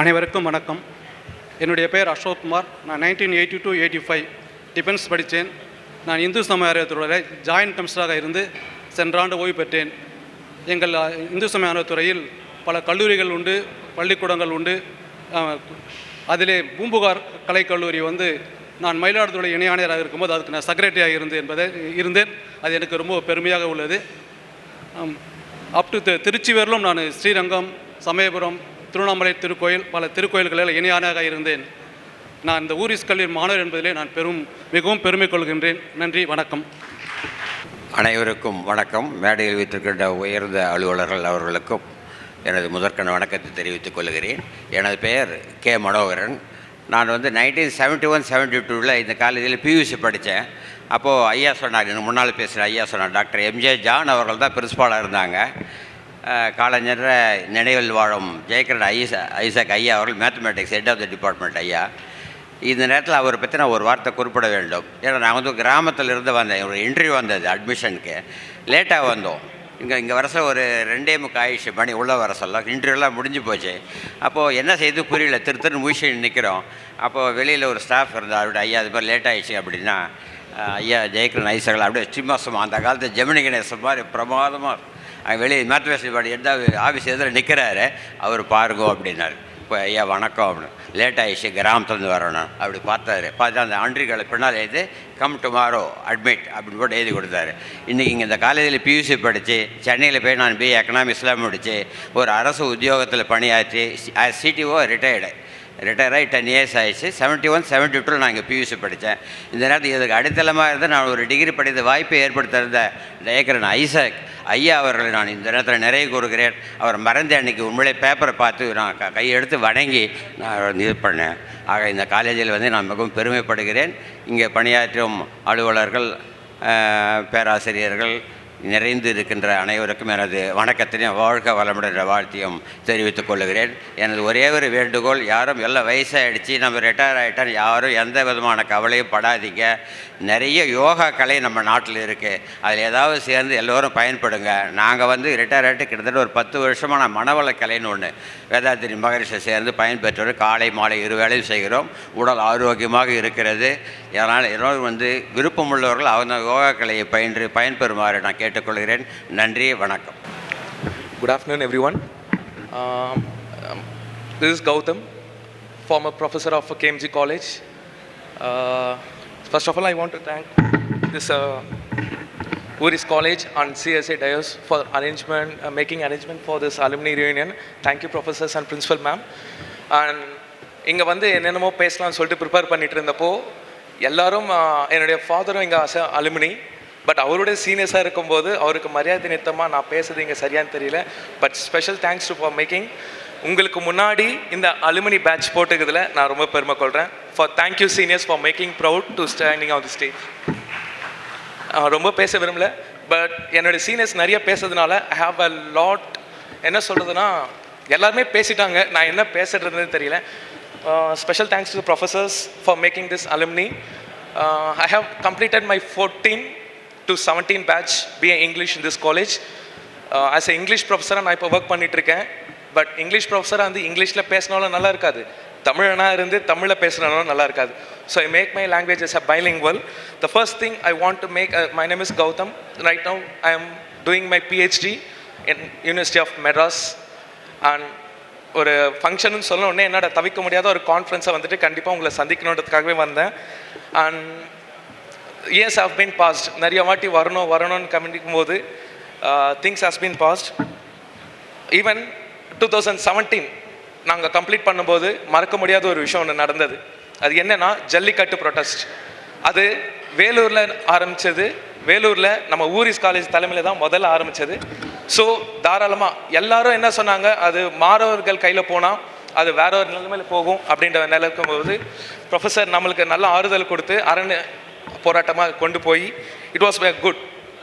அனைவருக்கும் வணக்கம். என்னுடைய பெயர் அசோக்குமார் நான் nineteen eighty two eighty five defence படித்தேன். நான் இந்து சமய அறத்துறையில் ஜாயின்ட் கமிஷனராக இருந்து சென்ற ஆண்டு ஓய்வு பெற்றேன். எங்கள் இந்து சமய அறத்துறையில் பல கல்லூரிகள் உண்டு பள்ளிக்கூடங்கள் உண்டு. அதிலே பூம்புகார் கலைக்கல்லூரி வந்து நான் மயிலாடுதுறை இணை ஆணையராக இருக்கும்போது அதுக்கு நான் செக்ரட்டரியாக இருந்து என்பதை இருந்தேன். அது எனக்கு ரொம்ப பெருமையாக உள்ளது. அப் டு திருச்சி வரலும் நான் ஸ்ரீரங்கம் சமயபுரம் திருவண்ணாமலை திருக்கோயில் பல திருக்கோயில்களில் இணையானாக இருந்தேன். நான் இந்த ஊரிஸ் கல்லூரி மாணவர் என்பதிலே நான் பெரும் மிகவும் பெருமை கொள்கின்றேன். நன்றி வணக்கம். அனைவருக்கும் வணக்கம். மேடையில் வைத்திருக்கின்ற உயர்ந்த அலுவலர்கள் அவர்களுக்கும் எனது முதற்கண் வணக்கத்தை தெரிவித்துக் கொள்கிறேன். எனது பெயர் கே. மனோகரன். நான் வந்து நைன்டீன் செவன்ட்டி ஒன் செவன்ட்டி டூவில் இந்த காலேஜில் பியூசி படித்தேன். அப்போது ஐயா சொன்னார் எனக்கு முன்னால் பேசுகிற ஐயா சொன்னார் டாக்டர் எம்ஜே ஜான் அவர்கள் தான் பிரின்ஸ்பாலாக இருந்தாங்க. அஹ், காலஞ்சென்ற நினைவில் வாழும் ஜெயக்கரன் ஐசா ஐசாக் ஐயா அவர்கள் mathematics head of the department ஐயா. இந்த நேரத்தில் அவரை பற்றி நான் ஒரு வார்த்தை குறிப்பிட வேண்டும். ஏன்னா நான் வந்து கிராமத்தில் இருந்து வந்தேன். ஒரு இன்டர்வியூ வந்தது அட்மிஷனுக்கு லேட்டாக வந்தோம். இங்கே இங்கே வரச ஒரு ரெண்டே முக்கால் ஆயிடுச்சு மணி உள்ளே வர சொல்ல. இன்டர்வியூலாம் முடிஞ்சு போச்சு. அப்போது என்ன செய்து புரியல. திரு திரு முயற்சி நிற்கிறோம் அப்போது வெளியில் ஒரு ஸ்டாஃப் இருந்தார் அவருடைய ஐயா அது மாதிரி லேட் ஆயிடுச்சு அப்படின்னா ஐயா ஜெயக்கிரன் ஐசகல் அப்படியே சிம்மாசமாக அந்த காலத்து ஜெமினி கணேசன் மாதிரி பிரமாதமாக வெளியே மேத்மேட்டிக்ஸ் பாடி எந்த ஆஃபீஸ் எதில் நிற்கிறாரு அவர் பாருங்கோ அப்படின்னாரு. இப்போ ஐயா வணக்கம் அப்படின்னு. லேட் ஆகிடுச்சு கிராமத்துலேருந்து வரணும். அப்படி பார்த்தாரு. பார்த்து அந்த ஆண்ட்ரிகளை பின்னால் எழுதி கம் டுமாரோ அட்மிட் அப்படின்னு போட்டு எழுதி கொடுத்தாரு. இன்றைக்கி இங்கே இந்த காலேஜில் பியூசி படித்து சென்னையில் போய் நான் பிஏ எக்கனாமிக்ஸ்லாம் முடித்து ஒரு அரசு உத்தியோகத்தில் பணியாற்றி சிடிஓ ரிட்டையர்டு ரிட்டையர் ஆகி டென் இயர்ஸ் ஆயிடுச்சு. செவன்ட்டி ஒன் செவன்ட்டி டூவில் நான் இங்கே பியூசி படித்தேன். இந்த நேரத்தில் இதுக்கு அடித்தளமாக இருந்து நான் ஒரு டிகிரி படித்த வாய்ப்பை ஏற்படுத்தியிருந்த டயக்கரன் ஐசக் ஐயா அவர்களை நான் இந்த நேரத்தில் நிறைய கூறுகிறேன். அவர் மறந்து அன்னைக்கு உண்மையிலே பேப்பரை பார்த்து நான் க- கையெடுத்து வணங்கி நான் இது பண்ணேன். ஆக இந்த காலேஜில் வந்து நான் மிகவும் பெருமைப்படுகிறேன். இங்கே பணியாற்றும் அலுவலர்கள் பேராசிரியர்கள் நிறைந்து இருக்கின்ற அனைவருக்கும் எனது வணக்கத்தினையும் வாழ்க வளமுடன் என்ற வாழ்த்தையும் தெரிவித்துக் கொள்கிறேன். எனது ஒரே ஒரு வேண்டுகோள் யாரும் எல்லாம் வயசாகிடுச்சு நம்ம ரிட்டையர் ஆகிட்டோம் யாரும் எந்த விதமான கவலையும் படாதீங்க. நிறைய யோகா கலை நம்ம நாட்டில் இருக்குது அதில் ஏதாவது சேர்ந்து எல்லோரும் பயன்படுங்க. நாங்கள் வந்து ரிட்டையர் ஆகிட்டு கிட்டத்தட்ட ஒரு பத்து வருஷமாக நான் மனவள கலைன்னு ஒன்று வேதாத்திரி மகரிஷை சேர்ந்து பயன்பெற்றவர் காலை மாலை இருவேளையும் செய்கிறோம். உடல் ஆரோக்கியமாக இருக்கிறது. அதனால் எல்லோரும் வந்து விருப்பமுள்ளவர்கள் அவங்க யோகா கலையை பயின்று பயன்பெறுமாறு நான் கேட்டுக்கொள்கிறேன் நன்றி வணக்கம் good afternoon everyone this is Gautham former professor of KMG college first of all I want to thank this Uris college and CSA டயோஸ் for arrangement making arrangement for this alumni union reunion. Thank you, professors and principal ma'am. இங்கே வந்து என்னென்னமோ பேசலாம்னு சொல்லிட்டு prepare பண்ணிட்டு இருந்தப்போ எல்லாரும் என்னுடைய ஃபாதரும் இங்கே அலுமினி பட் அவருடைய சீனியர்ஸாக இருக்கும்போது அவருக்கு மரியாதை நித்தமாக நான் பேசுறது இங்கே சரியான்னு தெரியல. But special thanks to for making உங்களுக்கு முன்னாடி இந்த அலுமினி பேட்ச் போட்டுக்கிறதுல நான் ரொம்ப பெருமை கொள்கிறேன் for thank you seniors for making proud to standing on the stage ரொம்ப பேச விரும்பல. பட் என்னுடைய சீனியர்ஸ் நிறைய பேசுறதுனால ஐ ஹாவ் அ லாட் என்ன சொல்கிறதுனா எல்லாருமே பேசிட்டாங்க. நான் என்ன பேசுறதுன்னு தெரியல. Special thanks to professors for making this alumni I have completed my fourteen to seventeen batch BA English in this college as a English ப்ரொஃபஸராக நான் இப்போ ஒர்க் பண்ணிகிட்ருக்கேன் இருக்கேன் பட் இங்கிலீஷ் ப்ரொஃபஸராக வந்து இங்கிலீஷில் பேசினாலும் நல்லா இருக்காது. தமிழனா இருந்து தமிழில் பேசுகிறனாலும் நல்லா இருக்காது. So I make my language as a bilingual the first thing I want to make my name is Gautham right now I am doing my PhD in university of Madras and ஒரு ஃபங்க்ஷனு சொல்ல உடனே என்னோட தவிக்க முடியாத ஒரு கான்ஃபரன்ஸை வந்துட்டு கண்டிப்பாக உங்களை சந்திக்கணுன்றதுக்காகவே வந்தேன். And years have been passed நிறைய வாட்டி வரணும் வரணும்னு கவனிக்கும் போது things has been passed even two thousand seventeen நாங்கள் கம்ப்ளீட் பண்ணும்போது மறக்க முடியாத ஒரு விஷயம் ஒன்று நடந்தது. அது என்னென்னா ஜல்லிக்கட்டு ப்ரொட்டஸ்ட் அது வேலூரில் ஆரம்பித்தது வேலூரில் நம்ம ஊரிஸ் காலேஜ் தலைமையில் தான் முதல்ல ஆரம்பித்தது ஸோ தாராளமாக எல்லாரும் என்ன சொன்னாங்க? அது மாணவர்கள் கையில் போனால் அது வேற ஒரு நிலைமையில் போகும் அப்படின்ற நிலைக்கும் போது ப்ரொஃபஸர் நம்மளுக்கு நல்ல ஆறுதல் கொடுத்து அரண் போராட்டமாக கொண்டு போய் இட் வாஸ் குட்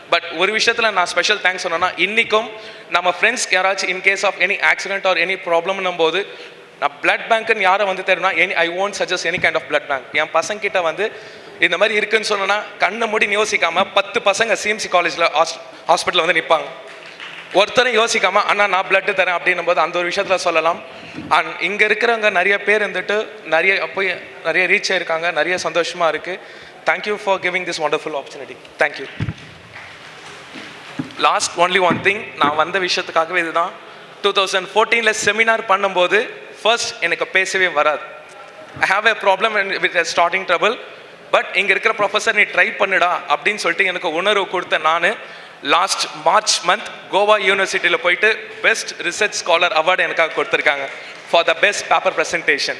பட் ஒரு விஷயத்தில் நான் ஸ்பெஷல் தேங்க்ஸ் சொன்னேன்னா இன்றைக்கும் நம்ம ஃப்ரெண்ட்ஸ் யாராச்சும் in case of any accident or any ப்ராப்ளம்னும் போது நான் பிளட் பேங்க்னு யாரை வந்து தெரியும்னா any I won't suggest any kind of blood bank என் பசங்க கிட்ட வந்து இந்த மாதிரி இருக்குன்னு சொன்னேன்னா கண்ணை மூடி யோசிக்காம பத்து பசங்க சிஎம்சி காலேஜில் ஹாஸ்பிட்டலில் வந்து நிற்பாங்க ஒருத்தரும் யோசிக்காம அண்ணா நான் பிளட்டு தரேன் அப்படின்னும் போது அந்த ஒரு விஷயத்தில் சொல்லலாம். அண்ட் இங்கே இருக்கிறவங்க நிறைய பேர் இருந்துட்டு நிறைய போய் நிறைய ரீச் ஆயிருக்காங்க நிறைய சந்தோஷமாக இருக்குது thank you for giving this wonderful opportunity thank you last only one thing நான் வந்த விஷயத்துக்காகவே இதுதான். டூ தௌசண்ட் ஃபோர்டீனில் செமினார் பண்ணும்போது ஃபர்ஸ்ட் எனக்கு பேசவே வராது. I have a problem with starting trouble but இங்கே இருக்கிற ப்ரொஃபஸர் நீ ட்ரை பண்ணுடா அப்படின்னு சொல்லிட்டு எனக்கு உணர்வு கொடுத்த நான் லாஸ்ட் மார்ச் மந்த் கோவா யூனிவர்சிட்டியில் போயிட்டு பெஸ்ட் ரிசர்ச் ஸ்காலர் அவார்டு எனக்காக கொடுத்துருக்காங்க for the best paper presentation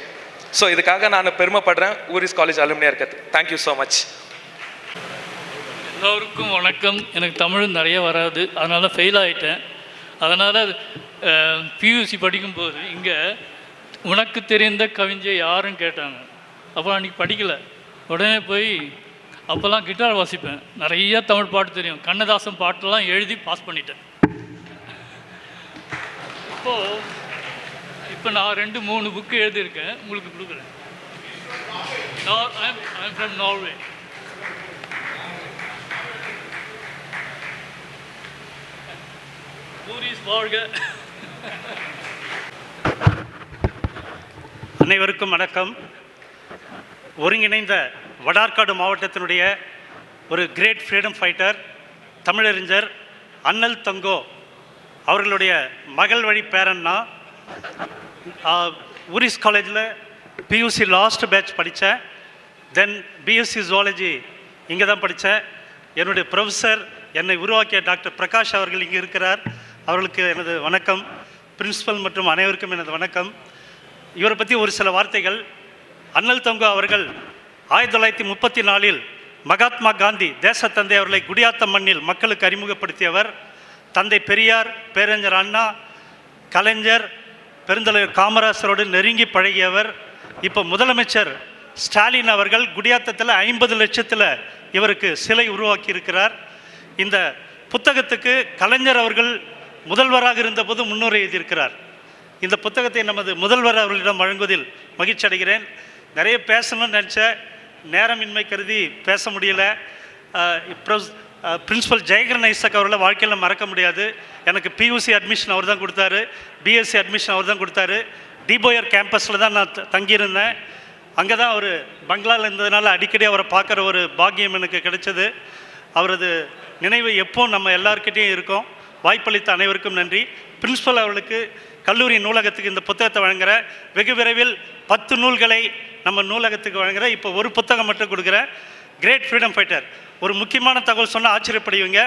so இதுக்காக நான் பெருமைப்படுறேன். ஊரிஸ் காலேஜ் அலுமினியாக இருக்கிறது. தேங்க்யூ ஸோ மச் எல்லோருக்கும் வணக்கம். எனக்கு தமிழ் நிறைய வராது. அதனால் ஃபெயில் ஆகிட்டேன் அதனால் பியூசி படிக்கும்போது இங்கே உனக்கு தெரிந்த கவிஞர் யாருன்னு கேட்டாங்க. அப்போ அன்றைக்கி படிக்கலை. உடனே போய் அப்போல்லாம் கிட்டார் வாசிப்பேன். நிறைய தமிழ் பாட்டு தெரியும். கண்ணதாசன் பாட்டெல்லாம் எழுதி பாஸ் பண்ணிட்டேன். இப்போது இப்போ நான் ரெண்டு மூணு புக்கு எழுதியிருக்கேன். உங்களுக்கு கொடுக்குறேன். நார் ஐம் ஃப்ரம் நார்வே பூரிஸ் வாழ்க அனைவருக்கும் வணக்கம். ஒருங்கிணைந்த வடார்காடு மாவட்டத்தினுடைய ஒரு கிரேட் ஃப்ரீடம் ஃபைட்டர் தமிழறிஞர் அண்ணல் தங்கோ அவர்களுடைய மகள் வழி பேரன்னா ஊரிஸ் காலேஜில் பியூசி லாஸ்ட் பேட்ச் படித்தேன் தென் பிஎஸ்சி ஜுவாலஜி இங்கே தான் படித்தேன் என்னுடைய ப்ரொஃபஸர் என்னை உருவாக்கிய டாக்டர் பிரகாஷ் அவர்கள் இங்கே இருக்கிறார். அவர்களுக்கு எனது வணக்கம். பிரின்ஸிபல் மற்றும் அனைவருக்கும் எனது வணக்கம். இவரை பற்றி ஒரு சில வார்த்தைகள். அண்ணல் தங்கு அவர்கள் ஆயிரத்தி தொள்ளாயிரத்தி முப்பத்தி நாலில் மகாத்மா காந்தி தேசத்தந்தை அவர்களை குடியாத்தம் மண்ணில் மக்களுக்கு அறிமுகப்படுத்தியவர். தந்தை பெரியார் பேரறிஞர் அண்ணா கலைஞர் பெருந்தலைவர் காமராசரோடு நெருங்கி பழகியவர். இப்போ முதலமைச்சர் ஸ்டாலின் அவர்கள் குடியாத்தத்தில் ஐம்பது லட்சத்தில் இவருக்கு சிலை உருவாக்கி இருக்கிறார் இந்த புத்தகத்துக்கு கலைஞர் அவர்கள் முதல்வராக இருந்தபோது முன்னுரை எழுதியிருக்கிறார். இந்த புத்தகத்தை நமது முதல்வர் அவர்களிடம் வழங்குவதில் மகிழ்ச்சி அடைகிறேன். நிறைய பேசணும்னு நினச்சேன். நேரமின்மை கருதி பேச முடியல. பிரின்சிபல் ஜெயகரன் ஐசக் அவர்களை வாழ்க்கையில் மறக்க முடியாது. எனக்கு பியூசி அட்மிஷன் அவர் தான் கொடுத்தாரு. பிஎஸ்சி அட்மிஷன் அவர் தான் கொடுத்தாரு. டிபோயர் கேம்பஸில் தான் நான் த- தங்கியிருந்தேன். அங்கே தான் அவர் பங்களாவில் இருந்ததுனால அடிக்கடி அவரை பார்க்குற ஒரு பாக்கியம் எனக்கு கிடைச்சது. அவரது நினைவு எப்போ நம்ம எல்லார்கிட்டேயும் இருக்கும். வாய்ப்பளித்த அனைவருக்கும் நன்றி. பிரின்சிபல் அவர்களுக்கு கல்லூரி நூலகத்துக்கு இந்த புத்தகத்தை வழங்குற வெகு விரைவில் பத்து நூல்களை நம்ம நூலகத்துக்கு வழங்குற இப்போ ஒரு புத்தகம் மட்டும் கொடுக்குறேன். கிரேட் ஃப்ரீடம் ஃபைட்டர் ஒரு முக்கியமான தகவல் சொன்னால் ஆச்சரியப்படுவீங்க.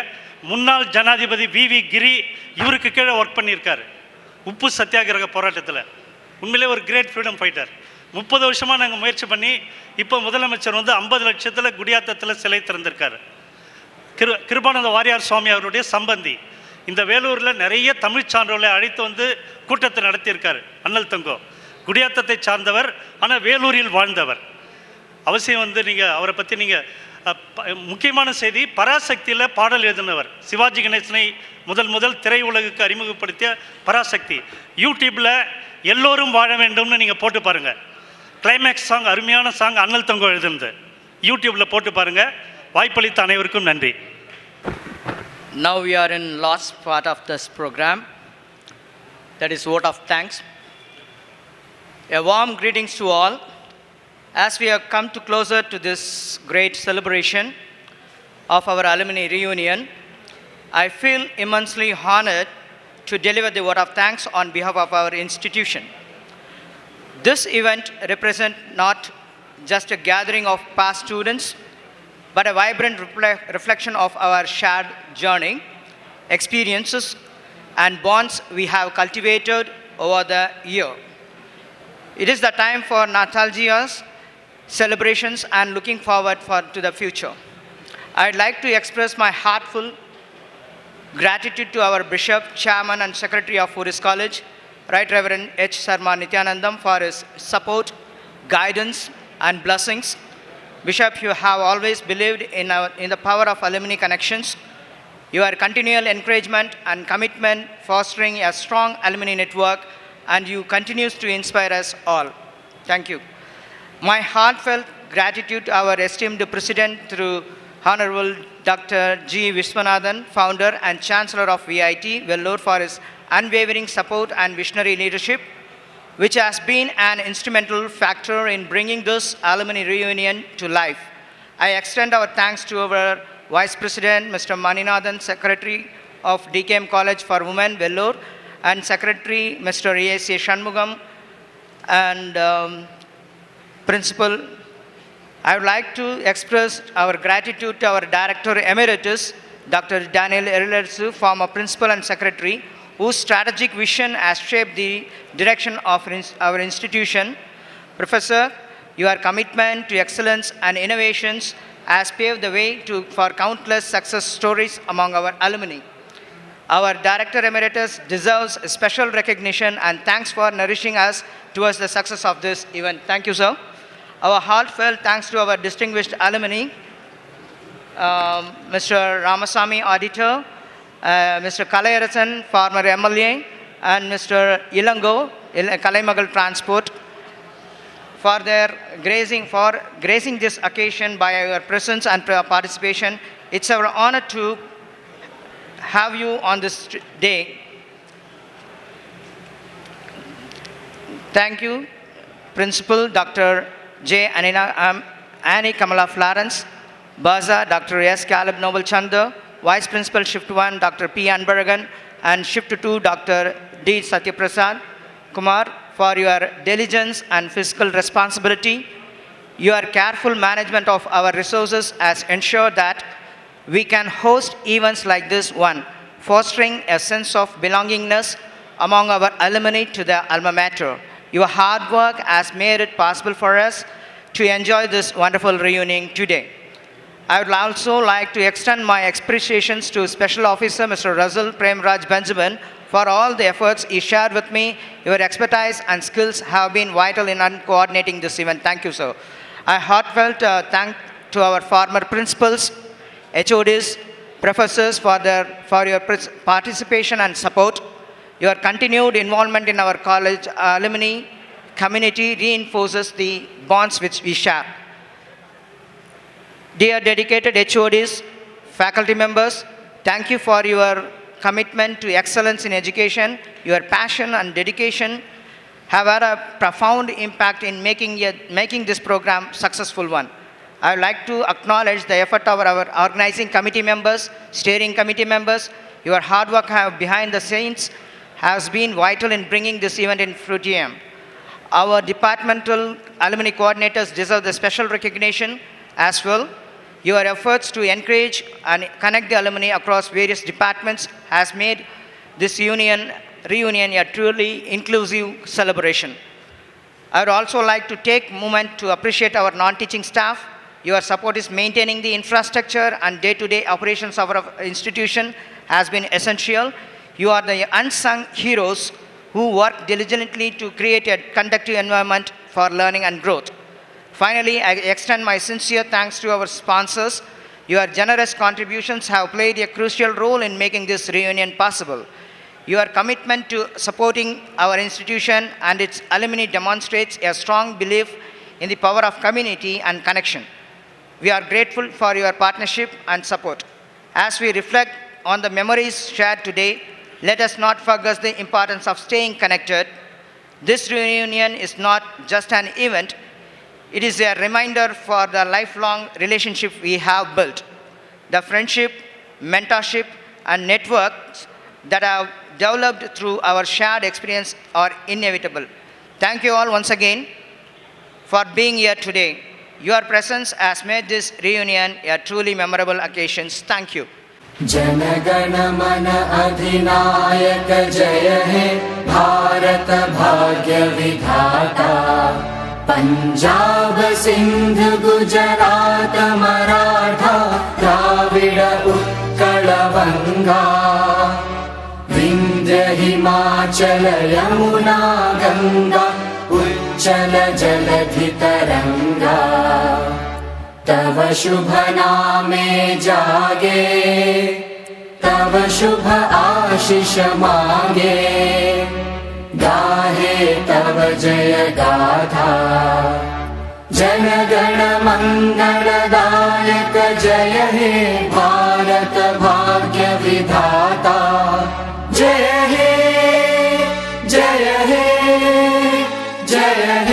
முன்னாள் ஜனாதிபதி வி வி கிரி இவருக்கு கீழே ஒர்க் பண்ணியிருக்காரு. உப்பு சத்தியாகிரக போராட்டத்தில். உண்மையிலே ஒரு கிரேட் ஃப்ரீடம் ஃபைட்டர் முப்பது வருஷமாக நாங்கள் முயற்சி பண்ணி இப்போ முதலமைச்சர் வந்து ஐம்பது லட்சத்தில் குடியாத்தத்தில் சிலை திறந்திருக்காரு. கிரு கிருபானந்த வாரியார் சுவாமி அவருடைய சம்பந்தி. இந்த வேலூரில் நிறைய தமிழ் சான்றோர்களை அழைத்து வந்து கூட்டத்தை நடத்தியிருக்காரு. அண்ணல் தங்கோ. குடியாத்தத்தை சார்ந்தவர் ஆனால் வேலூரில் வாழ்ந்தவர். அவசியம் வந்து நீங்கள் அவரை பற்றி நீங்கள் முக்கியமான செய்தி பராசக்தியில் பாடல் எழுதினவர். சிவாஜி கணேசனை முதல் முதல் திரையுலகுக்கு அறிமுகப்படுத்திய பராசக்தி. யூடியூப்பில் எல்லோரும் வாழ வேண்டும்னு நீங்கள் போட்டு பாருங்கள் கிளைமேக்ஸ் சாங் அருமையான சாங் அண்ணல் தங்கம் எழுதுனது. யூடியூப்பில் போட்டு பாருங்கள் வாய்ப்பளித்த அனைவருக்கும் நன்றி. Now we are in last part of this programme that is vote of thanks a warm greetings to all As we have come to closer to this great celebration of our alumni reunion, I feel immensely honored to deliver the word of thanks on behalf of our institution. This event represents not just a gathering of past students, but a vibrant reflection of our shared journey, experiences, and bonds we have cultivated over the year. It is the time for nostalgia's celebrations and looking forward for, to the future. I'd like to express my heartfelt gratitude to our Bishop, Chairman, and Secretary of Forest College, Right Reverend H. Sarma Nityanandam, for his support, guidance, and blessings. Bishop, you have always believed in, our, in the power of alumni connections. Your continual encouragement and commitment fostering a strong alumni network, and you continues to inspire us all. Thank you. My heartfelt gratitude to our esteemed President through Honorable Dr. G. Viswanathan, founder and Chancellor of VIT, Vellore, for his unwavering support and visionary leadership. which has been an instrumental factor in bringing this alumni reunion to life. I extend our thanks to our Vice President, Mr. Maninathan, Secretary of DKM College for Women, Vellore, and Secretary, Mr. A.C. Shanmugam, and um, Principal. I would like to express our gratitude to our Director Emeritus, Dr. Daniel Erilersu, former Principal and Secretary, whose strategic vision has shaped the direction of our institution. Professor, your commitment to excellence and innovations has paved the way to, for countless success stories among our alumni. Our Director Emeritus deserves special recognition and thanks for nourishing us towards the success of this event. Thank you, sir. Our heartfelt thanks to our distinguished alumni, um, Mr. Ramasamy, Auditor, uh, Mr. Kalayarasan, former MLA, and Mr. Ilango, Il- Kalaimagal Transport, for their gracing, for gracing this occasion by your presence and participation. It's our honor to have you on this day. Thank you, Principal Dr. J. Anina, um, Annie Kamala Florence, Baza Dr. S. Caleb Noble Chanda, Vice Principal Shift 1 Dr. P. Anbaragan, and Shift 2 Dr. D. Satyaprasad Kumar for your diligence and fiscal responsibility. Your careful management of our resources has ensured that we can host events like this one, fostering a sense of belongingness among our alumni to the alma mater. Your hard work has made it possible for us to enjoy this wonderful reunion today. I would also like to extend my appreciations to Special Officer Mr. Russell Premraj Benjamin for all the efforts he shared with me. Your expertise and skills have been vital in coordinating this event. Thank you, sir. I heartfelt uh, thank to our former principals, HODs, professors for, their, for your participation and support. Your continued involvement in our college alumni community reinforces the bonds which we share. Dear dedicated HODs, faculty members, thank you for your commitment to excellence in education. Your passion and dedication have had a profound impact in making, a, making this program successful one. I would like to acknowledge the effort of our organizing committee members, steering committee members. Your hard work behind the scenes has been vital in bringing this event in fruition. Our departmental alumni coordinators deserve the special recognition as well. Your efforts to encourage and connect the alumni across various departments has made this union reunion a truly inclusive celebration. I would also like to take a moment to appreciate our non-teaching staff. Your support is maintaining the infrastructure and day-to-day operations of our institution has been essential. You are the unsung heroes who work diligently to create a conducive environment for learning and growth. Finally, I extend my sincere thanks to our sponsors. Your generous contributions have played a crucial role in making this reunion possible. Your commitment to supporting our institution and its alumni demonstrates a strong belief in the power of community and connection. We are grateful for your partnership and support. As we reflect on the memories shared today, let us not forget the importance of staying connected. This reunion is not just an event, it is a reminder for the lifelong relationship we have built. The friendship, mentorship, and networks that have developed through our shared experience are inevitable. Thank you all once again for being here today. Your presence has made this reunion a truly memorable occasion. Thank you. जनगण मन अधिनायक जय हे भारत भाग्य विधाता। पञ्जाब सिन्ध गुजरात मराठा द्राविड उत्कल वङ्गा विन्ध्य हिमाचल यमुना गङ्गा उच्चल जलधि तरङ्गा तव शुभ नामे जागे तव शुभ आशिष मागे। गाहे तव जय गाथा। जनगण मङ्गलदायक जय हे भारत भाग्य विधाता। जय हे जय हे जय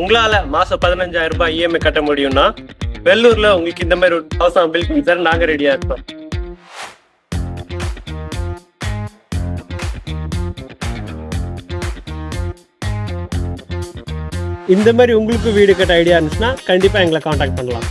உங்களால மாசம் பதினஞ்சாயிரம் ரூபாய் இஎம்ஐ கட்ட முடியும்னா வெள்ளூர்ல உங்களுக்கு இந்த மாதிரி ஒரு ஹவுஸ் பில் பண்ணி தர நாங்க ரெடியா இருக்கோம். இந்த மாதிரி உங்களுக்கு வீடு கட்ட ஐடியா இருந்துச்சுன்னா கண்டிப்பா எங்களை காண்டாக்ட் பண்ணலாம்.